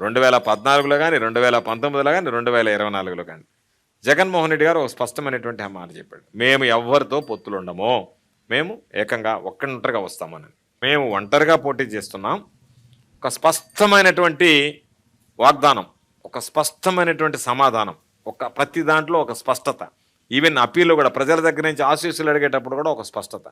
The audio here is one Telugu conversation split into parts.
రెండు వేల పద్నాలుగులో కానీ రెండు వేల పంతొమ్మిదిలో కానీ రెండు వేల ఇరవై నాలుగులో కానీ జగన్మోహన్ రెడ్డి గారు ఒక స్పష్టమైనటువంటి మాట చెప్పాడు. మేము ఎవరితో పొత్తులు ఉండమో. మేము ఏకంగా ఒక్కటంటరిగా వస్తామని. మేము ఒంటరిగా పోటీ చేస్తున్నాం. ఒక స్పష్టమైనటువంటి వాగ్దానం ఒక స్పష్టమైనటువంటి సమాధానం ఒక ప్రతి దాంట్లో ఒక స్పష్టత. ఈవెన్ అప్పీల్లో కూడా ప్రజల దగ్గర నుంచి ఆశీస్సులు అడిగేటప్పుడు కూడా ఒక స్పష్టత.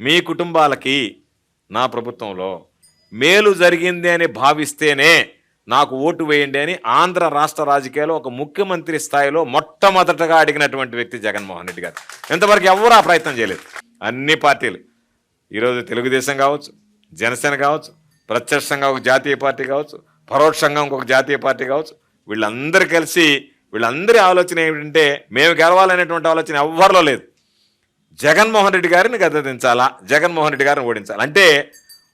మీ కుటుంబాలకి నా ప్రభుత్వంలో మేలు జరిగింది అని భావిస్తేనే నాకు ఓటు వేయండి అని ఆంధ్ర రాష్ట్ర రాజకీయాల్లో ఒక ముఖ్యమంత్రి స్థాయిలో మొట్టమొదటగా అడిగినటువంటి వ్యక్తి జగన్మోహన్ రెడ్డి గారు. ఇంతవరకు ఎవరు ఆ ప్రయత్నం చేయలేదు. అన్ని పార్టీలు. ఈరోజు తెలుగుదేశం కావచ్చు జనసేన కావచ్చు ప్రత్యక్షంగా ఒక జాతీయ పార్టీ కావచ్చు పరోక్షంగా ఇంకొక జాతీయ పార్టీ కావచ్చు వీళ్ళందరూ కలిసి వీళ్ళందరి ఆలోచన ఏమిటంటే మేము గెలవాలనేటువంటి ఆలోచన ఎవ్వరిలో లేదు. జగన్మోహన్ రెడ్డి గారిని గద్దదించాలా జగన్మోహన్ రెడ్డి గారిని ఓడించాలి? అంటే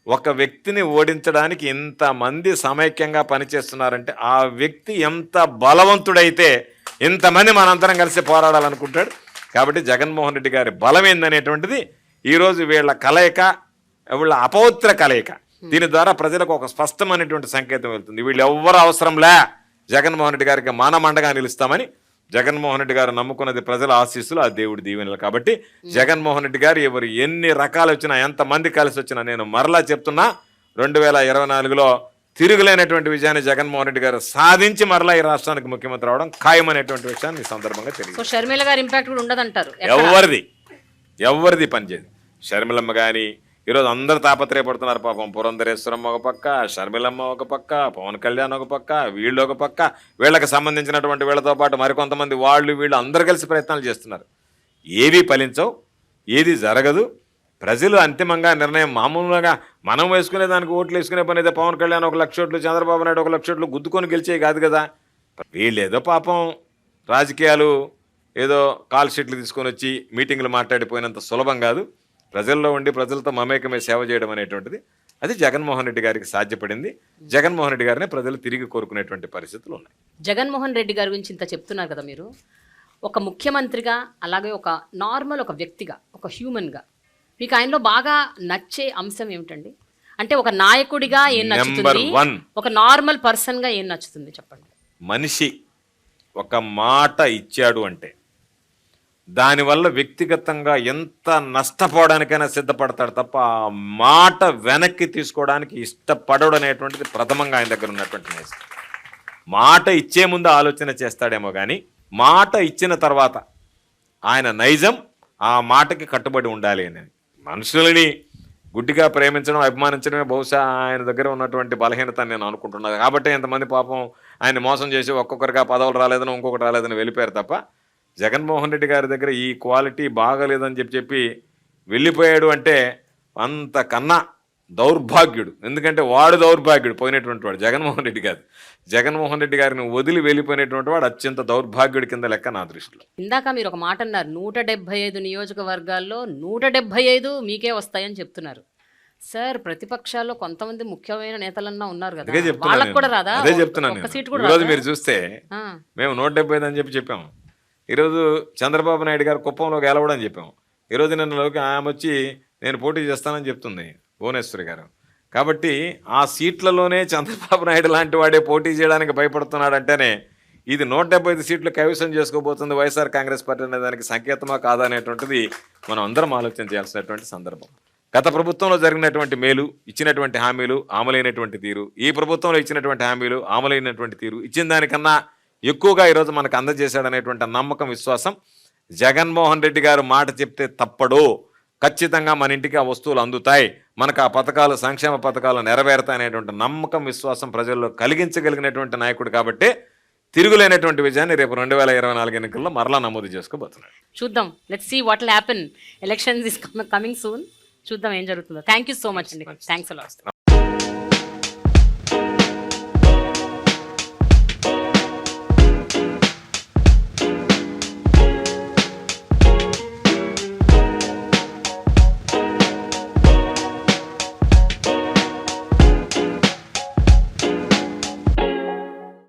ఒక వ్యక్తిని ఓడించడానికి ఇంతమంది సమైక్యంగా పనిచేస్తున్నారంటే ఆ వ్యక్తి ఎంత బలవంతుడైతే ఇంతమంది మనందరం కలిసి పోరాడాలనుకుంటాడు. కాబట్టి జగన్మోహన్ రెడ్డి గారి బలం ఏందనేటువంటిది ఈరోజు వీళ్ళ కలయిక వీళ్ళ అపవిత్ర కలయిక. దీని ద్వారా ప్రజలకు ఒక స్పష్టమైనటువంటి సంకేతం వెళ్తుంది. వీళ్ళు ఎవ్వరు అవసరంలే జగన్మోహన్ రెడ్డి గారికి మానమండగా నిలుస్తామని జగన్మోహన్ రెడ్డి గారు నమ్ముకున్నది ప్రజల ఆశీస్సులు ఆ దేవుడి దీవెనలు. కాబట్టి జగన్మోహన్ రెడ్డి గారు ఎవరు ఎన్ని రకాలు వచ్చినా ఎంతమంది కలిసి వచ్చినా నేను మరలా చెప్తున్నా రెండు వేల ఇరవై నాలుగులో తిరుగులేనటువంటి విజయాన్ని జగన్మోహన్ రెడ్డి గారు సాధించి మరలా ఈ రాష్ట్రానికి ముఖ్యమంత్రి అవడం ఖాయమనేటువంటి విషయాన్ని ఈ సందర్భంగా తెలియదు షర్మిల గారి ఇంపాక్ట్ కూడా ఉండదంటారు? ఎవరిది? ఎవరిది పనిచేది షర్మిలమ్మ కానీ ఈరోజు అందరు తాపత్రయపడుతున్నారు పాపం. పురంధరేశ్వరమ్మ ఒక పక్క షర్మిలమ్మ ఒక పక్క పవన్ కళ్యాణ్ ఒక పక్క వీళ్ళు ఒక పక్క. వీళ్ళకి సంబంధించినటువంటి వీళ్ళతో పాటు మరికొంతమంది వాళ్ళు వీళ్ళు అందరు కలిసి ప్రయత్నాలు చేస్తున్నారు. ఏవి ఫలించవు ఏది జరగదు. ప్రజలు అంతిమంగా నిర్ణయం మామూలుగా మనం వేసుకునే దానికి ఓట్లు వేసుకునే పని అయితే పవన్ కళ్యాణ్ ఒక లక్ష ఓట్లు చంద్రబాబు నాయుడు ఒక లక్ష ఓట్లు గుద్దుకొని గెలిచే కాదు కదా. వీళ్ళేదో పాపం రాజకీయాలు ఏదో కాల్ షీట్లు తీసుకొని వచ్చి మీటింగ్లు మాట్లాడిపోయినంత సులభం కాదు. ప్రజల్లో ఉండి ప్రజలతో మమేకమే సేవ చేయడం అనేటువంటిది అది జగన్మోహన్ రెడ్డి గారికి సాధ్యపడింది. జగన్మోహన్ రెడ్డి గారిని ప్రజలు తిరిగి కోరుకునేటువంటి పరిస్థితులు ఉన్నాయి. జగన్మోహన్ రెడ్డి గారి గురించి ఇంత చెప్తున్నారు కదా మీరు. ఒక ముఖ్యమంత్రిగా అలాగే ఒక నార్మల్ ఒక వ్యక్తిగా ఒక హ్యూమన్గా మీకు ఆయనలో బాగా నచ్చే అంశం ఏమిటండి? అంటే ఒక నాయకుడిగా ఏం నచ్చుతుంది. ఒక నార్మల్ పర్సన్గా ఏం నచ్చుతుంది చెప్పండి? మనిషి ఒక మాట ఇచ్చాడు అంటే దానివల్ల వ్యక్తిగతంగా ఎంత నష్టపోవడానికైనా సిద్ధపడతాడు తప్ప ఆ మాట వెనక్కి తీసుకోవడానికి ఇష్టపడడం అనేటువంటిది ప్రథమంగా ఆయన దగ్గర ఉన్నటువంటి నైజం మాట ఇచ్చే ముందు ఆలోచన చేస్తాడేమో కానీ మాట ఇచ్చిన తర్వాత ఆయన నైజం ఆ మాటకి కట్టుబడి ఉండాలి అని. మనుషులని గుడ్డిగా ప్రేమించడం అభిమానించడమే బహుశా ఆయన దగ్గర ఉన్నటువంటి బలహీనత నేను అనుకుంటున్నాను కాబట్టి ఎంతమంది పాపం ఆయన మోసం చేసి ఒక్కొక్కరిగా పదవులు రాలేదని ఇంకొకటి రాలేదని వెళ్ళిపోయారు తప్ప జగన్మోహన్ రెడ్డి గారి దగ్గర ఈ క్వాలిటీ బాగలేదని చెప్పి చెప్పి వెళ్ళిపోయాడు అంటే అంతకన్నా దౌర్భాగ్యుడు. ఎందుకంటే వాడు దౌర్భాగ్యుడు పోయినటువంటి వాడు జగన్మోహన్ రెడ్డి కాదు. జగన్మోహన్ రెడ్డి గారిని వదిలి వెళ్ళిపోయినటువంటి వాడు అత్యంత దౌర్భాగ్యుడి కింద లెక్క నా దృష్టిలో. ఇందాక మీరు ఒక మాట అన్నారు నూట డెబ్బై ఐదు నియోజకవర్గాల్లో నూట డెబ్బై ఐదు మీకే వస్తాయని చెప్తున్నారు. సార్ ప్రతిపక్షాల్లో కొంతమంది ముఖ్యమైన నేతలన్నా ఉన్నారు కదా. వాళ్ళకు కూడా. రాదా? అదే చెప్తున్నాను? మీరు చూస్తే మేము నూట డెబ్బై ఐదు అని చెప్పి చెప్పాము. ఈరోజు చంద్రబాబు నాయుడు గారు కుప్పంలో గెలవడం చెప్పాము. ఈరోజు నిన్నలోకి ఆమె వచ్చి నేను పోటీ చేస్తానని చెప్తుంది భువనేశ్వరి గారు. కాబట్టి ఆ సీట్లలోనే చంద్రబాబు నాయుడు లాంటి వాడే పోటీ చేయడానికి భయపడుతున్నాడంటేనే ఇది నూట డెబ్బై ఐదు సీట్లు కైవసం చేసుకోబోతుంది వైఎస్ఆర్ కాంగ్రెస్ పార్టీ అనే దానికి సంకేతమా కాదా అనేటువంటిది మనం అందరం ఆలోచన చేయాల్సినటువంటి సందర్భం. గత ప్రభుత్వంలో జరిగినటువంటి మేలు ఇచ్చినటువంటి హామీలు అమలైనటువంటి తీరు ఈ ప్రభుత్వంలో ఇచ్చినటువంటి హామీలు అమలైనటువంటి తీరు ఇచ్చిన దానికన్నా ఎక్కువగా ఈరోజు మనకు అందజేశాడనేటువంటి నమ్మకం విశ్వాసం జగన్మోహన్ రెడ్డి గారు మాట చెప్తే తప్పడు. ఖచ్చితంగా మన ఇంటికి ఆ వస్తువులు అందుతాయి. మనకు ఆ పథకాలు సంక్షేమ పథకాలు నెరవేరుతాయి అనేటువంటి నమ్మకం విశ్వాసం ప్రజల్లో కలిగించగలిగినటువంటి నాయకుడు కాబట్టి తిరుగులేనటువంటి విజయాన్ని రేపు రెండు వేల ఇరవై నాలుగు ఎన్నికల్లో మరలా నమోదు చేసుకోబోతున్నాడు. చూద్దాం. Let's see what happen elections is coming soon చూద్దాం ఏం జరుగుతుందో. థ్యాంక్ యూ సో మచ్ అండి థ్యాంక్స్